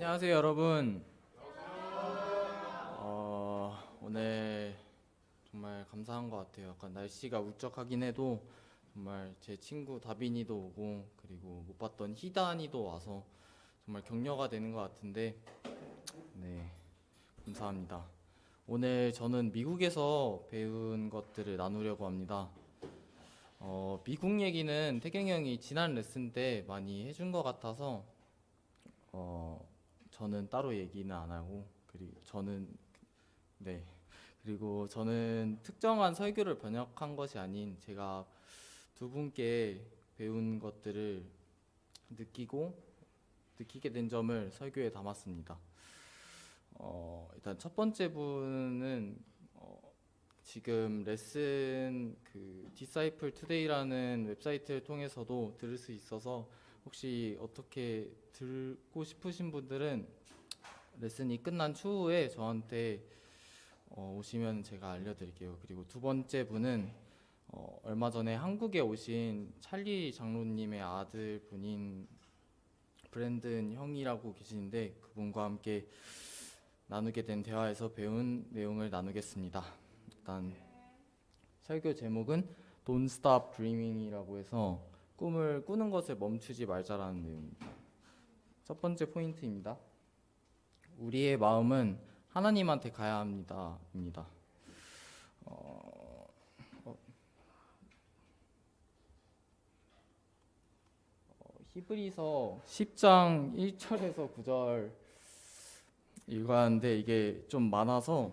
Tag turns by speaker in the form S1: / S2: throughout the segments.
S1: 안녕하세요, 여러분. 어, 오늘 정말 감사한 것 같아요. 약간 날씨가 울적하긴 해도 정말 제 친구 다빈이도 오고 그리고 못 봤던 희단이도 와서 정말 격려가 되는 것 같은데 네 감사합니다. 오늘 저는 미국에서 배운 것들을 나누려고 합니다. 어, 미국 얘기는 태경이 형이 지난 레슨 때 많이 해준 것 같아서 어, 저는 따로 얘기는 안 하고 그리고 저는 네 그리고 저는 특정한 설교를 번역한 것이 아닌 제가 두 분께 배운 것들을 느끼고 느끼게 된 점을 설교에 담았습니다. 어, 일단 첫 번째 분은 어, 지금 레슨 그 디사이플 투데이라는 웹사이트를 통해서도 들을 수 있어서 혹시 어떻게 듣고 싶으신 분들은 레슨이 끝난 추후에 저한테 어, 오시면 제가 알려드릴게요. 그리고 두 번째 분은 어, 얼마 전에 한국에 오신 찰리 장로님의 아들 분인 브랜든 형이라고 계시는데 그분과 함께 나누게 된 대화에서 배운 내용을 나누겠습니다. 일단 설교 제목은 Don't Stop Dreaming이라고 해서 꿈을 꾸는 것을 멈추지 말자라는 내용입니다. 첫 번째 포인트입니다. 우리의 마음은 하나님한테 가야 합니다. 입니다. 어, 어, 어, 히브리서 10장 1절에서 9절 읽었는데 이게 좀 많아서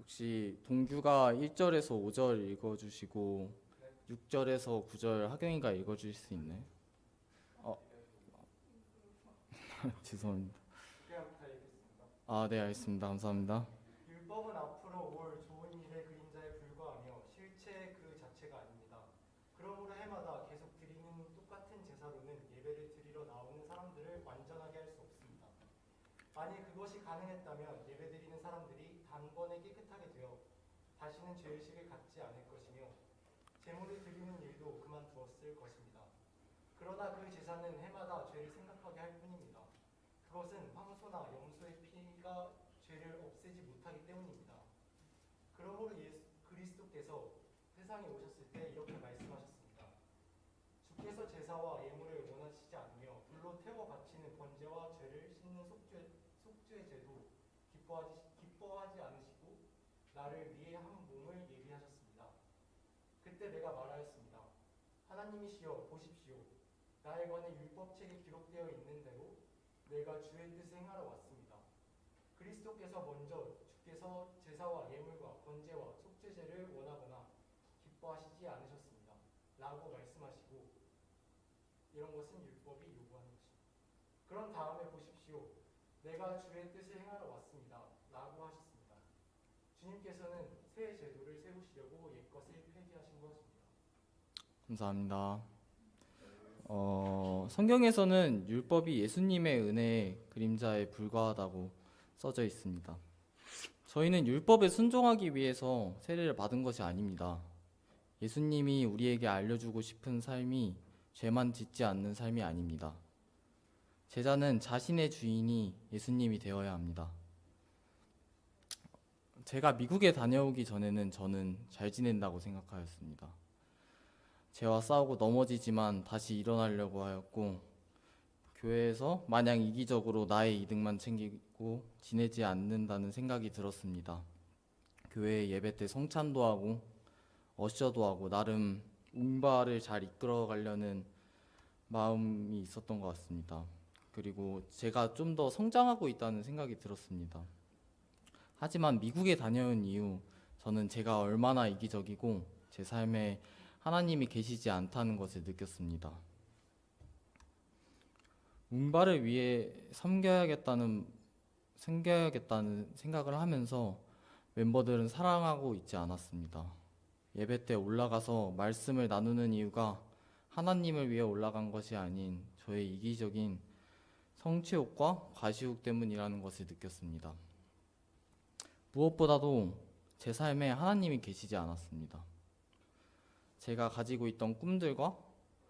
S1: 혹시 동규가 1절에서 5절 읽어주시고 6절에서 9절 하경이가 읽어줄 수 있나요? 어, 죄송합니다. 아, 네, 알겠습니다. 감사합니다.
S2: 율법은 앞으로 올 좋은 일의 그림자에 불과하며 실체 그 자체가 아닙니다. 그러므로 해마다 계속 드리는 똑같은 제사로는 예배를 드리러 나오는 사람들을 완전하게 할 수 없습니다. 만일 그것이 가능했다면 예배 드리는 사람들이 단번에 깨끗하게 되어 다시는 죄의식을 갖지 않을 것이며 제물을 드리는 일도 그만두었을 것입니다. 그러나 그 제사는 해마다 죄를 생각하게 할 뿐입니다. 그것은 황소나 염소의 피가 죄를 없애지 못하기 때문입니다. 그러므로 예수 그리스도께서 세상에 오셨을 때 이렇게 말씀하셨습니다. 주께서 제사와 예물을 원하시지 않으며 불로 태워 바치는 번제와 죄를 씻는 속죄 속죄 제도 기뻐하지 기뻐하지 않으시고 나를 위해 한 몸을 예비하셨습니다. 그때 내가 말하였습니다. 하나님이시여 보십시오. 나에 관해 율법책에 기록되어 있는 대로 내가 주의 뜻을 행하러 왔습니다. 그리스도께서 먼저 주께서 제사와 예물과 번제와 속죄제를 원하거나 기뻐하시지 않으셨습니다. 라고 말씀하시고 이런 것은 율법이 요구하는 것입니다. 그런 다음에 보십시오. 내가 주의 뜻을 행하러 왔습니다. 라고 하셨습니다. 주님께서는 새 제도를 세우시려고 옛것을 폐기하신 것입니다.
S1: 감사합니다. 어, 성경에서는 율법이 예수님의 은혜의 그림자에 불과하다고 써져 있습니다. 저희는 율법에 순종하기 위해서 세례를 받은 것이 아닙니다. 예수님이 우리에게 알려주고 싶은 삶이 죄만 짓지 않는 삶이 아닙니다. 제자는 자신의 주인이 예수님이 되어야 합니다. 제가 미국에 다녀오기 전에는 저는 잘 지낸다고 생각하였습니다. 죄와 싸우고 넘어지지만 다시 일어나려고 하였고 교회에서 마냥 이기적으로 나의 이득만 챙기고 지내지 않는다는 생각이 들었습니다. 교회 예배 때 성찬도 하고 어셔도 하고 나름 운바를 잘 이끌어 가려는 마음이 있었던 것 같습니다. 그리고 제가 좀 더 성장하고 있다는 생각이 들었습니다. 하지만 미국에 다녀온 이후 저는 제가 얼마나 이기적이고 제 삶에 하나님이 계시지 않다는 것을 느꼈습니다. 운바를 위해 섬겨야겠다는 섬겨야겠다는 생각을 하면서 멤버들은 사랑하고 있지 않았습니다. 예배 때 올라가서 말씀을 나누는 이유가 하나님을 위해 올라간 것이 아닌 저의 이기적인 성취욕과 과시욕 때문이라는 것을 느꼈습니다. 무엇보다도 제 삶에 하나님이 계시지 않았습니다. 제가 가지고 있던 꿈들과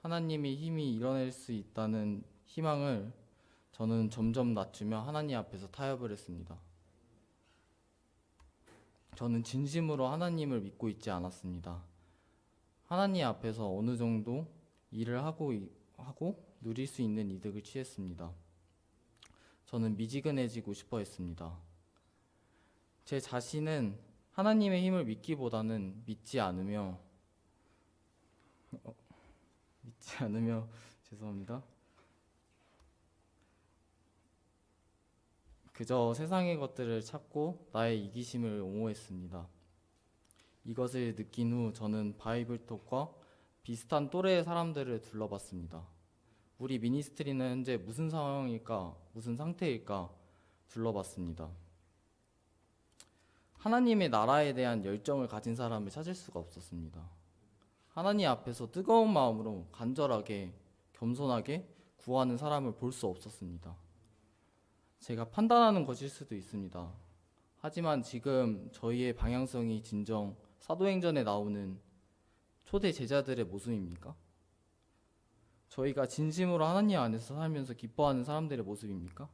S1: 하나님이 힘이 이뤄낼 수 있다는 희망을 저는 점점 낮추며 하나님 앞에서 타협을 했습니다. 저는 진심으로 하나님을 믿고 있지 않았습니다. 하나님 앞에서 어느 정도 일을 하고 이- 하고 누릴 수 있는 이득을 취했습니다. 저는 미지근해지고 싶어 했습니다. 제 자신은 하나님의 힘을 믿기보다는 믿지 않으며 어, 믿지 않으며 죄송합니다. 그저 세상의 것들을 찾고 나의 이기심을 옹호했습니다. 이것을 느낀 후 저는 바이블톡과 비슷한 또래의 사람들을 둘러봤습니다. 우리 미니스트리는 현재 무슨 상황일까, 무슨 상태일까 둘러봤습니다. 하나님의 나라에 대한 열정을 가진 사람을 찾을 수가 없었습니다. 하나님 앞에서 뜨거운 마음으로 간절하게, 겸손하게 구하는 사람을 볼 수 없었습니다. 제가 판단하는 것일 수도 있습니다. 하지만 지금 저희의 방향성이 진정 사도행전에 나오는 초대 제자들의 모습입니까? 저희가 진심으로 하나님 안에서 살면서 기뻐하는 사람들의 모습입니까?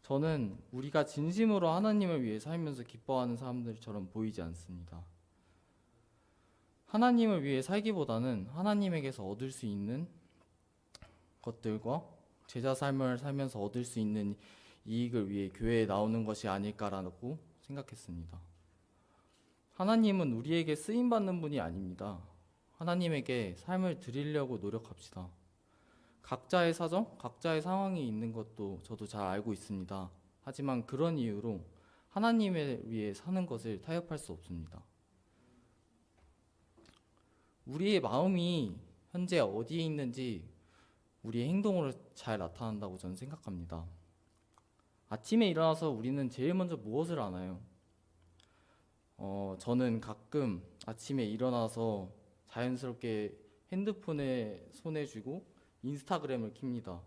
S1: 저는 우리가 진심으로 하나님을 위해 살면서 기뻐하는 사람들처럼 보이지 않습니다. 하나님을 위해 살기보다는 하나님에게서 얻을 수 있는 것들과 제자 삶을 살면서 얻을 수 있는 이익을 위해 교회에 나오는 것이 아닐까라고 생각했습니다. 하나님은 우리에게 쓰임 받는 분이 아닙니다. 하나님에게 삶을 드리려고 노력합시다. 각자의 사정, 각자의 상황이 있는 것도 저도 잘 알고 있습니다. 하지만 그런 이유로 하나님을 위해 사는 것을 타협할 수 없습니다. 우리의 마음이 현재 어디에 있는지 우리의 행동으로 잘 나타난다고 저는 생각합니다. 아침에 일어나서 우리는 제일 먼저 무엇을 하나요? 어, 저는 가끔 아침에 일어나서 자연스럽게 핸드폰에 손에 쥐고 인스타그램을 킵니다.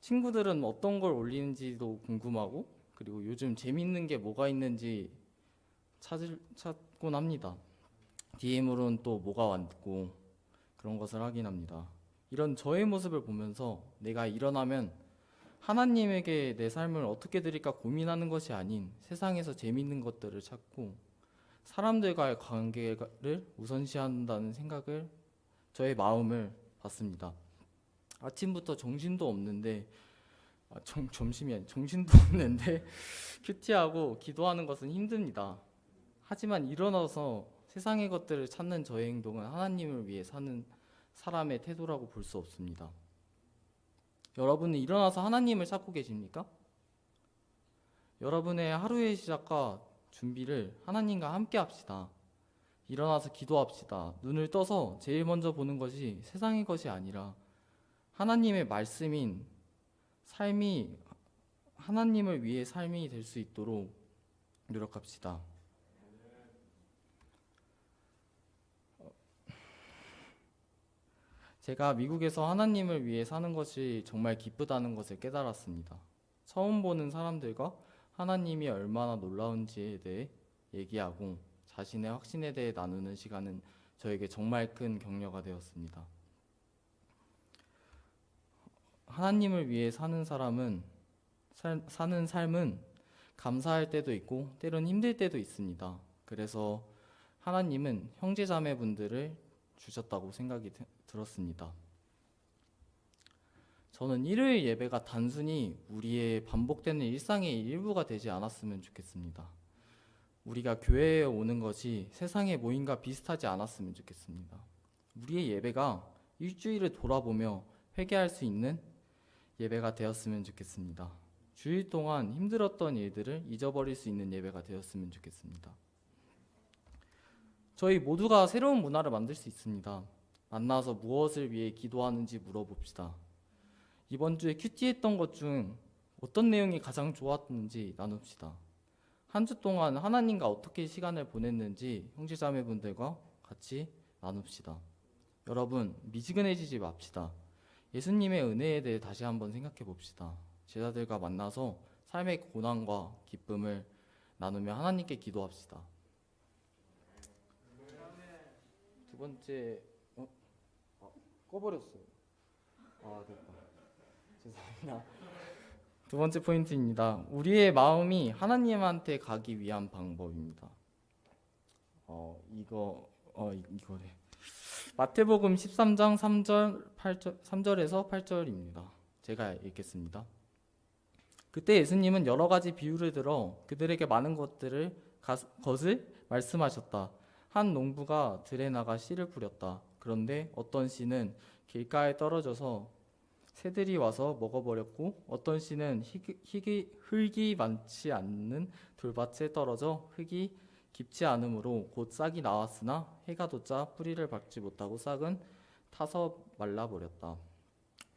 S1: 친구들은 어떤 걸 올리는지도 궁금하고 그리고 요즘 재밌는 게 뭐가 있는지 찾을, 찾곤 합니다. DM으로는 또 뭐가 왔고 그런 것을 확인합니다. 이런 저의 모습을 보면서 내가 일어나면 하나님에게 내 삶을 어떻게 드릴까 고민하는 것이 아닌 세상에서 재밌는 것들을 찾고 사람들과의 관계를 우선시한다는 생각을 저의 마음을 받습니다. 아침부터 정신도 없는데 아, 정, 점심이 아니 정신도 없는데 큐티하고 기도하는 것은 힘듭니다. 하지만 일어나서 세상의 것들을 찾는 저의 행동은 하나님을 위해 사는 사람의 태도라고 볼 수 없습니다. 여러분은 일어나서 하나님을 찾고 계십니까? 여러분의 하루의 시작과 준비를 하나님과 함께 합시다. 일어나서 기도합시다. 눈을 떠서 제일 먼저 보는 것이 세상의 것이 아니라 하나님의 말씀인 삶이 하나님을 위해 삶이 될 수 있도록 노력합시다. 제가 미국에서 하나님을 위해 사는 것이 정말 기쁘다는 것을 깨달았습니다. 처음 보는 사람들과 하나님이 얼마나 놀라운지에 대해 얘기하고 자신의 확신에 대해 나누는 시간은 저에게 정말 큰 격려가 되었습니다. 하나님을 위해 사는 사람은 살, 사는 삶은 감사할 때도 있고 때론 힘들 때도 있습니다. 그래서 하나님은 형제자매분들을 주셨다고 생각이 드- 들었습니다. 저는 일요일 예배가 단순히 우리의 반복되는 일상의 일부가 되지 않았으면 좋겠습니다. 우리가 교회에 오는 것이 세상의 모임과 비슷하지 않았으면 좋겠습니다. 우리의 예배가 일주일을 돌아보며 회개할 수 있는 예배가 되었으면 좋겠습니다. 주일 동안 힘들었던 일들을 잊어버릴 수 있는 예배가 되었으면 좋겠습니다. 저희 모두가 새로운 문화를 만들 수 있습니다. 만나서 무엇을 위해 기도하는지 물어봅시다. 이번 주에 큐티했던 것 중 어떤 내용이 가장 좋았는지 나눕시다. 한 주 동안 하나님과 어떻게 시간을 보냈는지 형제자매분들과 같이 나눕시다. 여러분 미지근해지지 맙시다. 예수님의 은혜에 대해 다시 한번 생각해 봅시다. 제자들과 만나서 삶의 고난과 기쁨을 나누며 하나님께 기도합시다. 두 번째 꺼버렸어요. 아 됐다. 죄송합니다. 두 번째 포인트입니다. 우리의 마음이 하나님한테 가기 위한 방법입니다. 어 이거 어 이- 이거래. 마태복음 13장 3절 8절 3절에서 8절입니다. 제가 읽겠습니다. 그때 예수님은 여러 가지 비유를 들어 그들에게 많은 것들을 가- 것을 말씀하셨다. 한 농부가 들에 나가 씨를 뿌렸다. 그런데 어떤 씨는 길가에 떨어져서 새들이 와서 먹어버렸고 어떤 씨는 희귀, 희귀- 흙이 많지 않는 돌밭에 떨어져 흙이 깊지 않으므로 곧 싹이 나왔으나 해가 돋자 뿌리를 박지 못하고 싹은 타서 말라버렸다.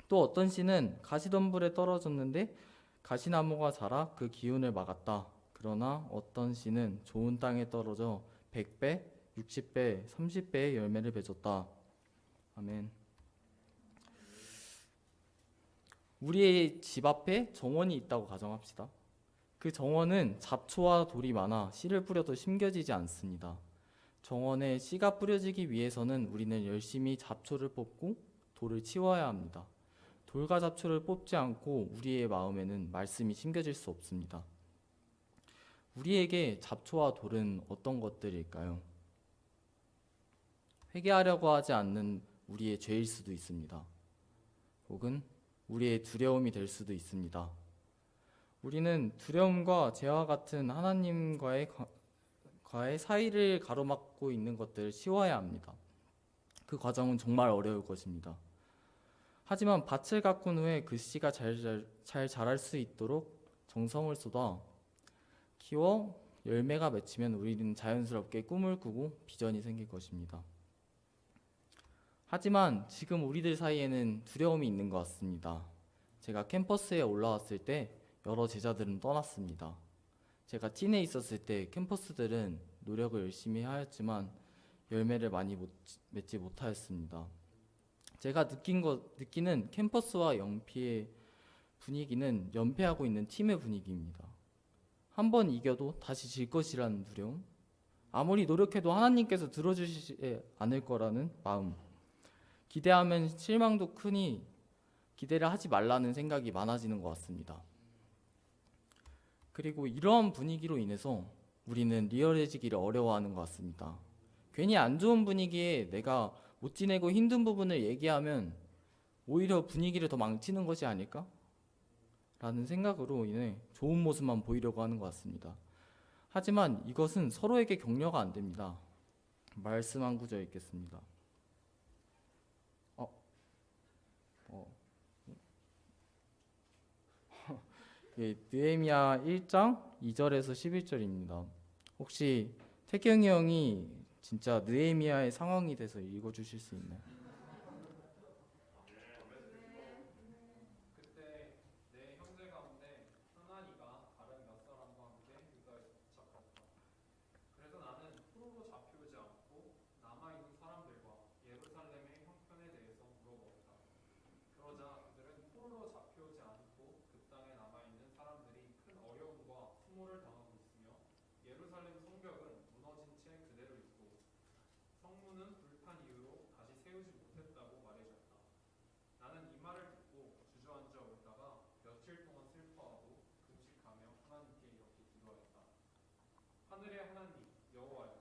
S1: 또 어떤 씨는 가시덤불에 떨어졌는데 가시나무가 자라 그 기운을 막았다. 그러나 어떤 씨는 좋은 땅에 떨어져 100배, 60배, 30배의 열매를 맺었다. 아멘. 우리의 집 앞에 정원이 있다고 가정합시다. 그 정원은 잡초와 돌이 많아 씨를 뿌려도 심겨지지 않습니다. 정원에 씨가 뿌려지기 위해서는 우리는 열심히 잡초를 뽑고 돌을 치워야 합니다. 돌과 잡초를 뽑지 않고 우리의 마음에는 말씀이 심겨질 수 없습니다. 우리에게 잡초와 돌은 어떤 것들일까요? 회개하려고 하지 않는 우리의 죄일 수도 있습니다. 혹은 우리의 두려움이 될 수도 있습니다. 우리는 두려움과 죄와 같은 하나님과의 과- 과의 사이를 가로막고 있는 것들을 씌워야 합니다. 그 과정은 정말 어려울 것입니다. 하지만 밭을 가꾼 후에 그 씨가 잘, 잘, 잘 자랄 수 있도록 정성을 쏟아 키워 열매가 맺히면 우리는 자연스럽게 꿈을 꾸고 비전이 생길 것입니다. 하지만 지금 우리들 사이에는 두려움이 있는 것 같습니다. 제가 캠퍼스에 올라왔을 때 여러 제자들은 떠났습니다. 제가 틴에 있었을 때 캠퍼스들은 노력을 열심히 하였지만 열매를 많이 못, 맺지 못하였습니다. 제가 느낀 것, 느끼는 캠퍼스와 영피의 분위기는 연패하고 있는 팀의 분위기입니다. 한 번 이겨도 다시 질 것이라는 두려움, 아무리 노력해도 하나님께서 들어주시지 않을 거라는 마음, 기대하면 실망도 크니 기대를 하지 말라는 생각이 많아지는 것 같습니다. 그리고 이러한 분위기로 인해서 우리는 리얼해지기를 어려워하는 것 같습니다. 괜히 안 좋은 분위기에 내가 못 지내고 힘든 부분을 얘기하면 오히려 분위기를 더 망치는 것이 아닐까? 라는 생각으로 인해 좋은 모습만 보이려고 하는 것 같습니다. 하지만 이것은 서로에게 격려가 안 됩니다. 말씀 한 구절 읽겠습니다. 어, 어, 예, 느헤미야 1장 2절에서 11절입니다. 혹시 태경이 형이 진짜 느헤미야의 상황이 돼서 읽어 주실 수 있나요?
S3: 그때 내 형제 가운데 하나니가 다른 몇 사람과 함께 유다에서 도착했다. 그래서 나는 포로로 잡혀오지 않고 남아 있는 사람들과 예루살렘의 형편에 대해서 물어보았다. 그러자 그들은 포로로 잡혀오지 않고 그 땅에 남아 있는 사람들이 큰 어려움과 수모를 당하고 있으며 예루살렘 성벽은 무너진 채 그대로 있고 성문은 불판 이후로 다시 세우지 못했다고 말해줬다. 나는 이 말을 듣고 주저앉아 울다가 며칠 동안 슬퍼하고 금식하며 하나님께 이렇게 기도하였다. 하늘의 하나님 여호와여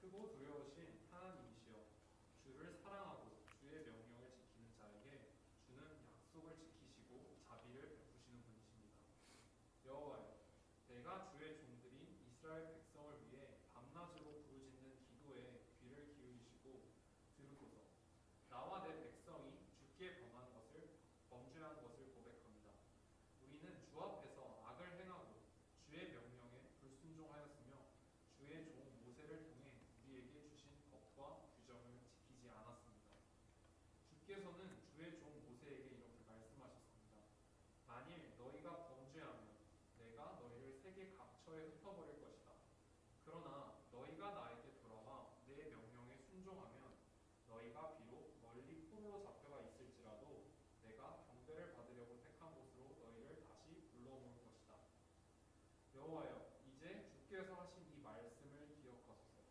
S3: 크고 두려우신 하나님이시여 주를 사랑하고 주의 명령을 지키는 자에게 주는 약속을 지키시고 자비를 베푸시는 분이십니다. 여호와여 내가 주의 종들인 이스라엘 백성을 위해 밤낮으로 부르짖는 기도에 귀를 기울이시고 들으소서 나와 내 백성이 주께 범한 것을 범죄한 것을 고백합니다. 우리는 주 앞에서 악을 행하고 주의 명령에 불순종하였으며 주의 종 모세를 통해 우리에게 주신 법과 규정을 지키지 않았습니다. 주께서는 주의 종 모세에게 이렇게 말씀하셨습니다. 만일 너희가 범죄하면 내가 너희를 세계 각처에 흩어버릴 것이다. 그러나 너희가 나에게 돌아와 내 명령에 순종하면 너희가 비록 멀리 포로로 잡혀가 있을지라도 내가 경배를 받으려고 택한 곳으로 너희를 다시 불러모을 것이다. 여호와여, 이제 주께서 하신 이 말씀을 기억하소서.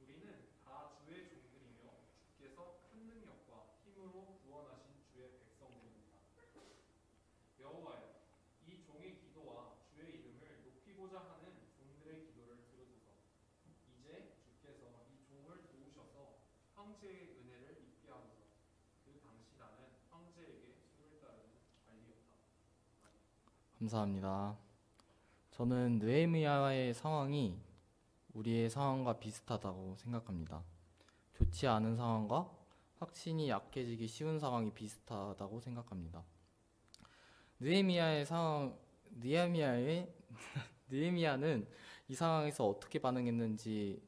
S3: 우리는 다 주의 종들이며 주께서 큰 능력과 힘으로 구원하신 주의 백성들입니다. 황제의 은혜를 잊게 하면서 그 당시 나는 황제에게 술을 따르는 관리였다.
S1: 감사합니다. 저는 느헤미야의 상황이 우리의 상황과 비슷하다고 생각합니다. 좋지 않은 상황과 확신이 약해지기 쉬운 상황이 비슷하다고 생각합니다. 느헤미야의 상황, 느헤미야의 느헤미야는 이 상황에서 어떻게 반응했는지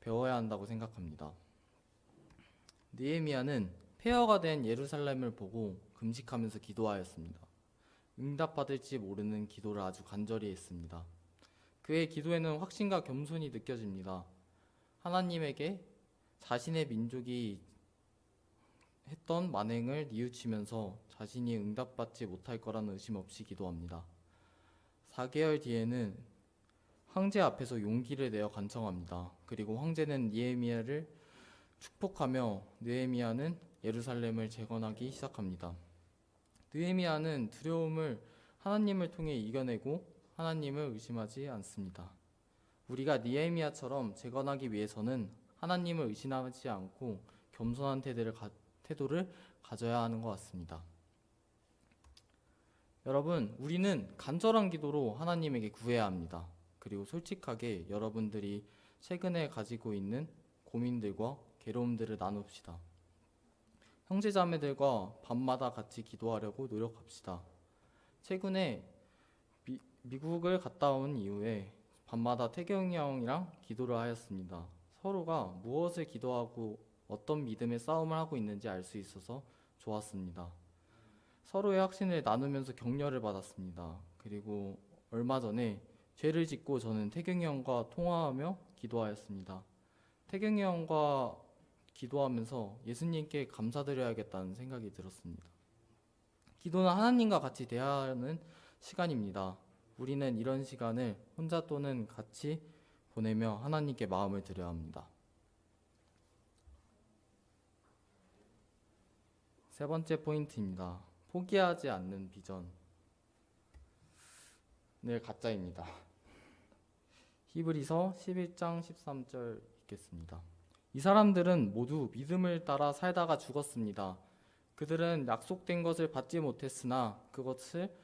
S1: 배워야 한다고 생각합니다. 느헤미야는 폐허가 된 예루살렘을 보고 금식하면서 기도하였습니다. 응답받을지 모르는 기도를 아주 간절히 했습니다. 그의 기도에는 확신과 겸손이 느껴집니다. 하나님에게 자신의 민족이 했던 만행을 뉘우치면서 자신이 응답받지 못할 거라는 의심 없이 기도합니다. 4개월 뒤에는 황제 앞에서 용기를 내어 간청합니다. 그리고 황제는 니에미아를 축복하며 느헤미야는 예루살렘을 재건하기 시작합니다. 느헤미야는 두려움을 하나님을 통해 이겨내고 하나님을 의심하지 않습니다. 우리가 니에미야처럼 재건하기 위해서는 하나님을 의심하지 않고 겸손한 태도를, 가, 태도를 가져야 하는 것 같습니다. 여러분, 우리는 간절한 기도로 하나님에게 구해야 합니다. 그리고 솔직하게 여러분들이 최근에 가지고 있는 고민들과 괴로움들을 나눕시다. 형제자매들과 밤마다 같이 기도하려고 노력합시다. 최근에 미, 미국을 갔다 온 이후에 밤마다 태경이 형이랑 기도를 하였습니다. 서로가 무엇을 기도하고 어떤 믿음의 싸움을 하고 있는지 알 수 있어서 좋았습니다. 서로의 확신을 나누면서 격려를 받았습니다. 그리고 얼마 전에 죄를 짓고 저는 태경이 형과 통화하며 기도하였습니다. 태경이 형과 기도하면서 예수님께 감사드려야겠다는 생각이 들었습니다. 기도는 하나님과 같이 대화하는 시간입니다. 우리는 이런 시간을 혼자 또는 같이 보내며 하나님께 마음을 드려야 합니다. 세 번째 포인트입니다. 포기하지 않는 비전. 네, 가짜입니다. 히브리서 11장 13절 읽겠습니다. 이 사람들은 모두 믿음을 따라 살다가 죽었습니다. 그들은 약속된 것을 받지 못했으나 그것을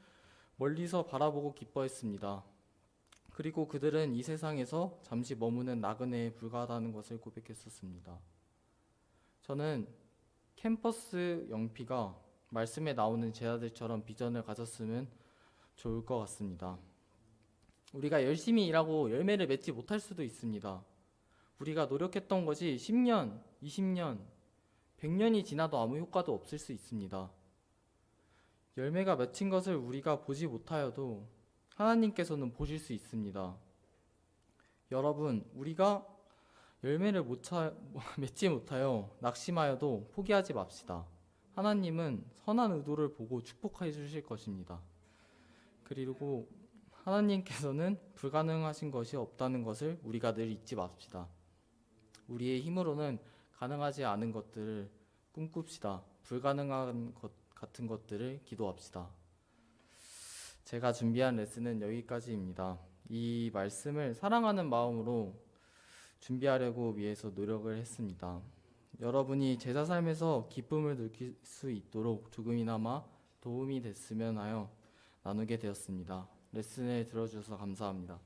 S1: 멀리서 바라보고 기뻐했습니다. 그리고 그들은 이 세상에서 잠시 머무는 나그네에 불과하다는 것을 고백했었습니다. 저는 캠퍼스 영피가 말씀에 나오는 제자들처럼 비전을 가졌으면 좋을 것 같습니다. 우리가 열심히 일하고 열매를 맺지 못할 수도 있습니다. 우리가 노력했던 것이 10년, 20년, 100년이 지나도 아무 효과도 없을 수 있습니다. 열매가 맺힌 것을 우리가 보지 못하여도 하나님께서는 보실 수 있습니다. 여러분, 우리가 열매를 못 차, 맺지 못하여 낙심하여도 포기하지 맙시다. 하나님은 선한 의도를 보고 축복해 주실 것입니다. 그리고 하나님께서는 불가능하신 것이 없다는 것을 우리가 늘 잊지 맙시다. 우리의 힘으로는 가능하지 않은 것들을 꿈꿉시다. 불가능한 것 같은 것들을 기도합시다. 제가 준비한 레슨은 여기까지입니다. 이 말씀을 사랑하는 마음으로 준비하려고 위해서 노력을 했습니다. 여러분이 제자 삶에서 기쁨을 느낄 수 있도록 조금이나마 도움이 됐으면 하여 나누게 되었습니다. 레슨을 들어주셔서 감사합니다.